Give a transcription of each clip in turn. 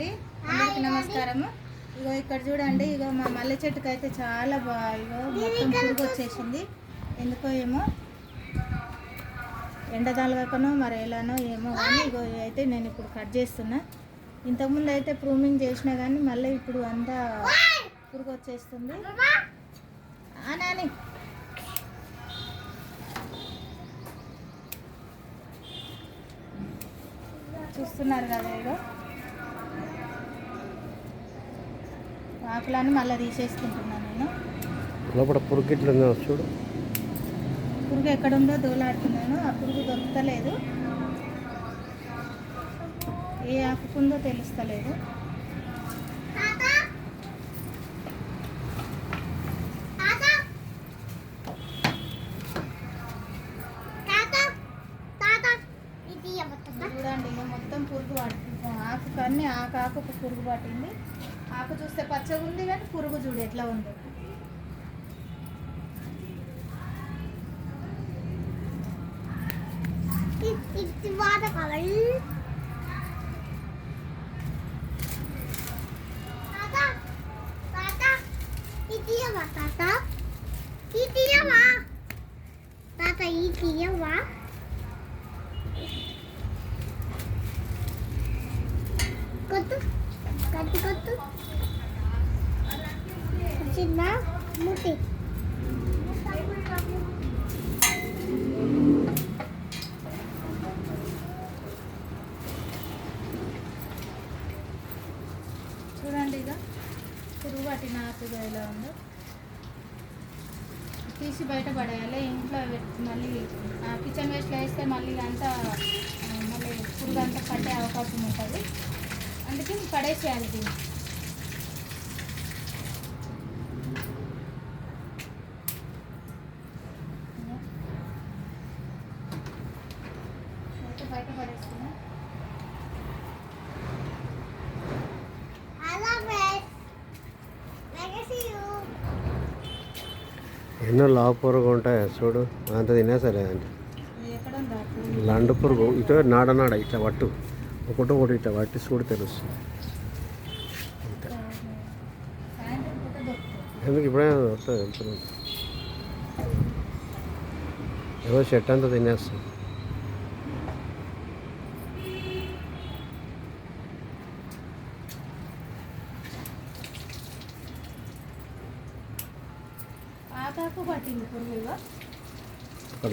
అండి. అందరికీ నమస్కారము. ఇగో ఇక్కడ చూడండి ఇగో మా మల్లె చెట్టుకు అయితే చాలా బాగా ఇగో మొత్తం పురుగు వచ్చేసింది. ఎందుకో ఏమో ఎండ తలగకనో మరి ఎలానో ఏమో కానీ ఇగో అయితే నేను ఇప్పుడు కట్ చేస్తున్నా. ఇంతకుముందు అయితే ప్రూమింగ్ చేసినా కానీ మళ్ళీ ఇప్పుడు అంతా పురుగు వచ్చేస్తుంది. నాని. చూస్తున్నారు కదా ఇగో. ఆకులను మళ్ళీ తీసేసుకుంటున్నాను నేను. లోపల పురుగు ఇట్లా ఉందో చూడు. పురుగు ఎక్కడుందో దోలాడుతున్నాను. ఆ పురుగు దొరుకుతలేదు. ఏ ఆకుకుందో తెలుస్తలేదు. చూడండి మొత్తం పురుగు ఆకు కానీ ఆకు ఆకుకు పురుగు పట్టింది. ఆకు చూస్తే పచ్చగా ఉంది కానీ పురుగు చూడు ఎట్లా ఉంది. తాత తాత? తీయవా తాత ఈ తీయవా కొట్టు. కత్తి కొట్టు. చిన్న ముట్టి చూడండి ఇక. పురుగు పట్టిన ఆకు ఎలా ఉందో. తీసి బయట పడేయాలి. ఇంట్లో పెట్టి మళ్ళీ కిచెన్ వేస్ట్లో వేస్తే మళ్ళీ అంతా మళ్ళీ పురుగు అంతా పట్టే అవకాశం ఉంటుంది. అందుకే పడేసేయాలి దీన్ని. బయట. ఎన్నో లావు పురుగు ఉంటాయి చూడు? అంత అంటే ఉందా పురుగు? లండు పురుగు ఇటు నాడ నాడ ఇట్లా పట్టు ఒకటి ఒకటి ఇట్లా పట్టి చూడు తెలుస్తుంది. అంతే. ఎందుకు ఇప్పుడైనా వస్తుంది వెళ్తున్నాం ఏదో చెట్టు అంతా తినేస్తుంది.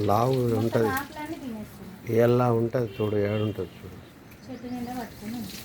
లావు ఉంటుంది. ఏళ్ళ ఉంటుంది చూడు ఏడుంటుంది చూడు. చెట్టు నిండా పట్టుకొని ఉంది